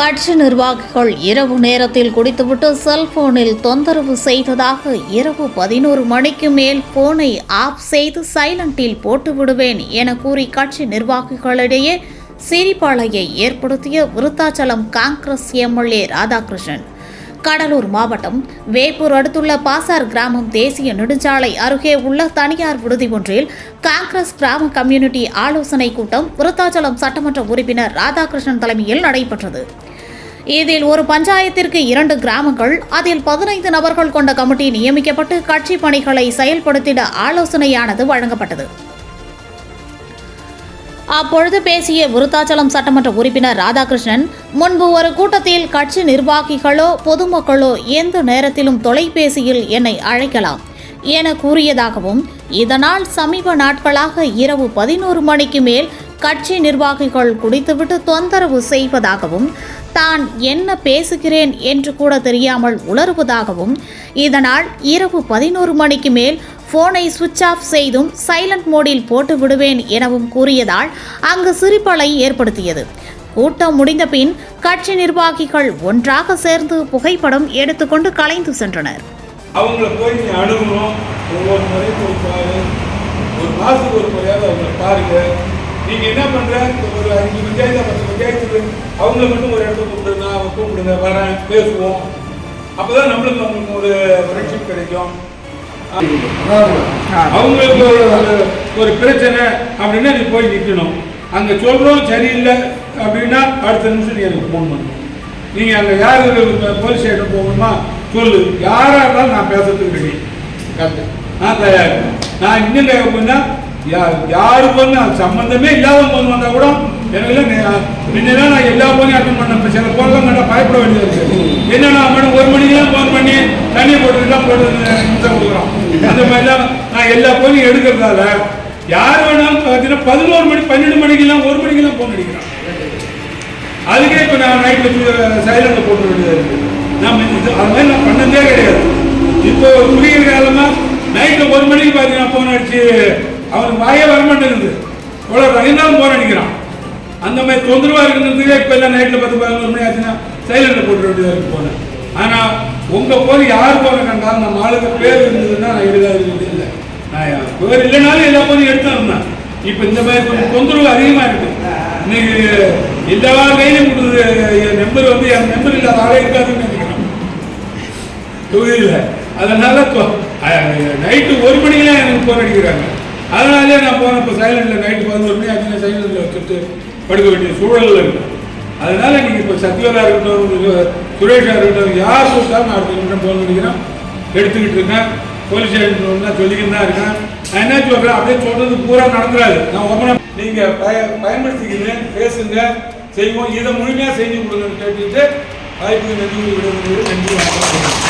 கட்சி நிர்வாகிகள் இரவு நேரத்தில் குடித்துவிட்டு செல்போனில் தொந்தரவு செய்ததாக இரவு பதினோரு மணிக்கு மேல் போனை ஆஃப் செய்து சைலண்டில் போட்டு விடுவேன் என கூறி கட்சி நிர்வாகிகளிடையே சிரிப்பாளையை ஏற்படுத்திய விருத்தாச்சலம் காங்கிரஸ் எம்எல்ஏ ராதாகிருஷ்ணன். கடலூர் மாவட்டம் வேப்பூர் அடுத்துள்ள பாசார் கிராமம் தேசிய நெடுஞ்சாலை அருகே உள்ள தனியார் விடுதி ஒன்றில் காங்கிரஸ் கிராம கம்யூனிட்டி ஆலோசனை கூட்டம் விருத்தாச்சலம் சட்டமன்ற உறுப்பினர் ராதாகிருஷ்ணன் தலைமையில் நடைபெற்றது. இதில் ஒரு பஞ்சாயத்திற்கு இரண்டு கிராமங்கள் அதில் பதினைந்து நபர்கள் கொண்ட கமிட்டி நியமிக்கப்பட்டு கட்சி பணிகளை செயல்படுத்திட ஆலோசனையானது வழங்கப்பட்டது. அப்பொழுது பேசிய விருத்தாச்சலம் சட்டமன்ற உறுப்பினர் ராதாகிருஷ்ணன் முன்பு ஒரு கூட்டத்தில் கட்சி நிர்வாகிகளோ பொதுமக்களோ எந்த நேரத்திலும் தொலைபேசியில் என்னை அழைக்கலாம் என கூறியதாகவும் இதனால் சமீப நாட்களாக இரவு பதினோரு மணிக்கு மேல் கட்சி நிர்வாகிகள் குடித்துவிட்டு தொந்தரவு செய்வதாகவும் தான் என்ன பேசுகிறேன் என்று கூட தெரியாமல் உளறுவதாகவும் இதனால் இரவு பதினோரு மணிக்கு மேல் போனை சுவிட்ச் ஆஃப் செய்தும் சைலண்ட் மோடில் போட்டு விடுவேன் எனவும் கூறியதால் அங்கு சிரிப்பலை ஏற்படுத்தியது. கூட்டம் முடிந்த பின் கட்சி நிர்வாகிகள் ஒன்றாக சேர்ந்து புகைப்படம் எடுத்துக்கொண்டு கலைந்து சென்றனர். அவங்கள போய் நீ அணுகணும் ஒவ்வொரு முறையும் ஒரு மாதத்துக்கு ஒரு முறையாவது அவங்களை பாருங்க. நீங்க என்ன பண்ற? ஒரு அஞ்சு பஞ்சாயத்து பத்து பஞ்சாயத்து அவங்கள மட்டும் ஒரு இடத்த கூப்பிடுங்க அவங்க கூப்பிடுங்க வரேன் பேசுவோம். அப்பதான் நம்மளுக்கு அவங்களுக்கு ஒரு ஃப்ரெண்ட்ஷிப் கிடைக்கும். அவங்களுக்கு ஒரு ஒரு- பிரச்சனை அப்படின்னா நீ போய் நிற்கணும் அங்கே சொல்கிறோம் சரியில்லை அப்படின்னா அடுத்த நிமிஷம் நீ எனக்கு ஃபோன் பண்ணணும் நீங்கள் அங்கே யார் போலீஸ் ஸ்டேஷன் போகணுமா சொல்லு. யாராக இருந்தாலும் நான் பேசுறதுக்கு ரெடி. கரெக்டு நான் தயார். நான் இன்னும் கேட்கணும்னா யார் யாரு பொண்ணு? சம்மந்தமே இல்லாத போன் வந்தால் கூட எனக்கு முன்னெல்லாம் நான் எல்லா போனையும் அட்டன் பண்ணேன். சில போன்லாம் நான் பயப்பட வேண்டியது இருக்கு. என்னன்னா மேடம் ஒரு மணிக்கெல்லாம் ஃபோன் பண்ணி தண்ணி போட்டுலாம் போட்டு கொடுக்குறோம் அந்த மாதிரிலாம் நான் எல்லா போனையும் எடுக்கிறதால யார் வேணாலும் பார்த்தீங்கன்னா பதினோரு மணி பன்னெண்டு மணிக்கெல்லாம் ஒரு மணிக்கெல்லாம் ஃபோன் அடிக்கிறான். அதுக்கே இப்போ நான் நைட்டில் சைலண்டில் போட்டு வேண்டியதாக இருக்குது நான் இது அது மாதிரி நான் பண்ணதே கிடையாது. இப்போ குடிக்கிற காலமாக நைட்டில் ஒரு மணிக்கு பார்த்தீங்கன்னா ஃபோன் அடிச்சு அவனுக்கு வாயே வர மாட்டேங்குது இவ்வளோ இருந்தாலும் ஃபோன் அடிக்கிறான் அந்த மாதிரி தொந்தரவாக இருக்கிறதுக்கே இப்போ எல்லாம் நைட்டில் பத்து பதினொரு மணி ஆச்சுன்னா சைலண்டில் போட்டு வேண்டியதாக இருக்கு போனேன் ஆனால் உங்கள் போது யார் போன கண்டாலும் நம்ம ஆளுங்க பேர் இருந்ததுன்னா நான் எழுதாது இல்லை நான் பேர் இல்லைனாலும் எல்லா போதும் எடுத்து இருந்தேன் இப்போ இந்த மாதிரி கொஞ்சம் தொந்தரவு அதிகமாக இருக்கு. இன்னைக்கு எல்லா கையிலும் கொடுக்குது. என் நம்பர் வந்து என் நம்பர் இல்லாத ஆளே இருக்காதுன்னு நினைக்கிறேன். தொகுதியில் அதனால நைட்டு ஒரு மணிக்கெல்லாம் எனக்கு போர் அடிக்கிறாங்க. அதனாலே நான் போன இப்போ சைலண்டில் நைட்டு பதினோரு மணி ஆச்சுன்னா சைலண்டில் வச்சுட்டு படுக்க வேண்டிய சூழலில் இருக்கு அதனால நீங்கள் இப்போ சத்யவதா இருக்கட்டும் சுரேஷா இருக்கட்டும் யார் கொடுத்தாலும் நான் அடுத்த நிமிஷம் ஃபோன் பண்ணிக்கிறேன். எடுத்துக்கிட்டு இருக்கேன். போலீஸ் ஸ்டேஷன் தான் சொல்லிக்கிட்டு தான் இருக்கேன். நான் என்ன சொல்கிறேன் அப்படியே சொல்றது பூரா நடந்துடாது. நான் ஒப்பனை நீங்கள் பய பயன்படுத்திக்கிங்க பேசுங்க செய்வோம். இதை முழுமையாக செஞ்சு கொடுங்கன்னு கேட்டுட்டு வாய்ப்புக்கு நன்றி நன்றி வணக்கம்.